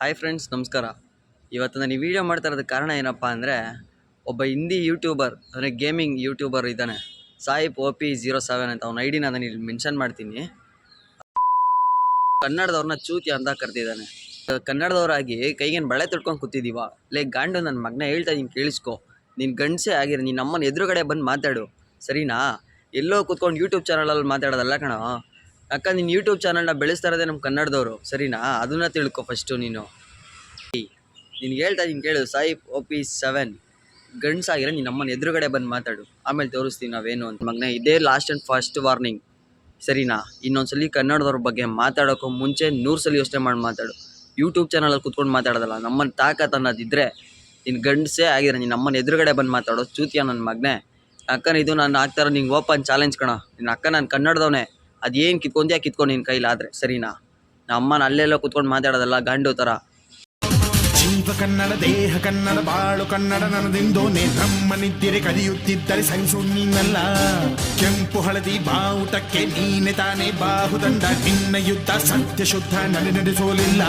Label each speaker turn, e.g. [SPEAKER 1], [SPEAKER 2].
[SPEAKER 1] Hi friends ನಮಸ್ಕಾರ. ಇವತ್ತು ನಾನು ಈ ವಿಡಿಯೋ ಮಾಡ್ತಾ ಇರೋದಕ್ಕೆ ಕಾರಣ ಏನಪ್ಪ ಅಂದರೆ, ಒಬ್ಬ ಹಿಂದಿ ಯೂಟ್ಯೂಬರ್ ಅಂದರೆ ಗೇಮಿಂಗ್ ಯೂಟ್ಯೂಬರ್ ಇದ್ದಾನೆ. ಸಾಯಿಪ್ ಒ ಪಿ ಜೀರೋ ಸೆವೆನ್ ಅಂತ ಅವ್ನ ಐ ಡಿ ನಾನು ಇಲ್ಲಿ ಮೆನ್ಷನ್ ಮಾಡ್ತೀನಿ. ಕನ್ನಡದವ್ರನ್ನ ಚೂತಿ ಅಂತ ಕರೆದಿದ್ದಾನೆ. ಕನ್ನಡದವರಾಗಿ ಕೈಗೇನು ಬಳೆ ತೊಡ್ಕೊಂಡು ಕೂತಿದ್ದೀವ ಲೇ ಗಾಂಡು ನನ್ನ ಮಗ್ನ ಹೇಳ್ತಾ ಇದ್ದೀನಿ ಕೇಳಿಸ್ಕೊ. ನೀನು ಗಂಡಸೇ ಆಗಿರ, ನೀನು ನಮ್ಮನ್ನು ಎದುರುಗಡೆ ಬಂದು ಮಾತಾಡು. ಸರಿನಾ? ಎಲ್ಲೋ ಕೂತ್ಕೊಂಡು ಯೂಟ್ಯೂಬ್ ಚಾನಲಲ್ಲಿ ಮಾತಾಡೋದಲ್ಲ ಕಣೋ. ಅಕ್ಕ ನೀನು ಯೂಟ್ಯೂಬ್ ಚಾನಲ್ನ ಬೆಳೆಸ್ತಾ ಇರೋದೇ ನಮ್ಮ ಕನ್ನಡದವರು, ಸರಿನಾ? ಅದನ್ನ ತಿಳ್ಕೊ ಫಸ್ಟು ನೀನು. ನಿನ್ಗೆ ಹೇಳ್ತಾ ನೀನು ಕೇಳು ಸಾಯಿಪ್ ಒ ಪಿ ಸೆವೆನ್ ಗಂಡ್ಸಾಗಿರೋ ನೀನು ನಮ್ಮನ್ನ ಎದುರುಗಡೆ ಬಂದು ಮಾತಾಡು. ಆಮೇಲೆ ತೋರಿಸ್ತೀನಿ ನಾವೇನು ಅಂತ. ಮಗನೇ, ಇದೇ ಲಾಸ್ಟ್ ಆ್ಯಂಡ್ ಫಸ್ಟ್ ವಾರ್ನಿಂಗ್ ಸರಿನಾ? ಇನ್ನೊಂದ್ಸಲಿ ಕನ್ನಡದವ್ರ ಬಗ್ಗೆ ಮಾತಾಡೋಕ್ಕೂ ಮುಂಚೆ ನೂರು ಸಲ ಯೋಚನೆ ಮಾಡಿ ಮಾತಾಡು. ಯೂಟ್ಯೂಬ್ ಚಾನಲಲ್ಲಿ ಕುತ್ಕೊಂಡು ಮಾತಾಡೋದಲ್ಲ ನಮ್ಮನ್ನು ತಾಕತ್ ಅನ್ನೋದಿದ್ದರೆ ನಿನ್ನ ಗಂಡ್ಸೇ ಆಗಿರ ನೀನು ನಮ್ಮನ್ನ ಎದುರುಗಡೆ ಬಂದು ಮಾತಾಡೋ ಚೂತಿಯ ನನ್ನ ಮಗನೇ? ಅಕ್ಕನ ಇದು ನಾನು ಆಗ್ತಾರೋ ನಿಂಗೆ ಓಪನ್ ಚಾಲೆಂಜ್ ಕಣ. ನಿನ್ನ ಅಕ್ಕ ನಾನು ಕನ್ನಡದವನೇ. ಅದೇನು ಕಿತ್ಕೊಂಡ್ಯಾ ಕಿತ್ಕೊಂಡು ನಿನ್ನ ಕೈಲಾದ್ರೆ ಸರಿನಾ? ನಮ್ಮನ ಅಲ್ಲೆಲ್ಲ ಕುತ್ಕೊಂಡು ಮಾತಾಡೋದಲ್ಲ, ಗಂಡು ಥರ
[SPEAKER 2] ಜೀವ ಕನ್ನಡ, ದೇಹ ಕನ್ನಡ, ಬಾಳು ಕನ್ನಡ ನನದಿಂದೋನೆ ನಮ್ಮ ನಿದ್ದಿರೆ ಕಲಿಯುತ್ತಿದ್ದರೆ ಸಹಿಸು ನೀನಲ್ಲ ಕೆಂಪು ಹಳದಿ ಬಾವುಟಕ್ಕೆ ನೀನೆ ತಾನೇ ಬಾಹುದಂಡ. ನಿನ್ನ ಯುದ್ಧ ಸತ್ಯ ಶುದ್ಧ ನಡೆ ನಡೆಸೋಲಿಲ್ಲ.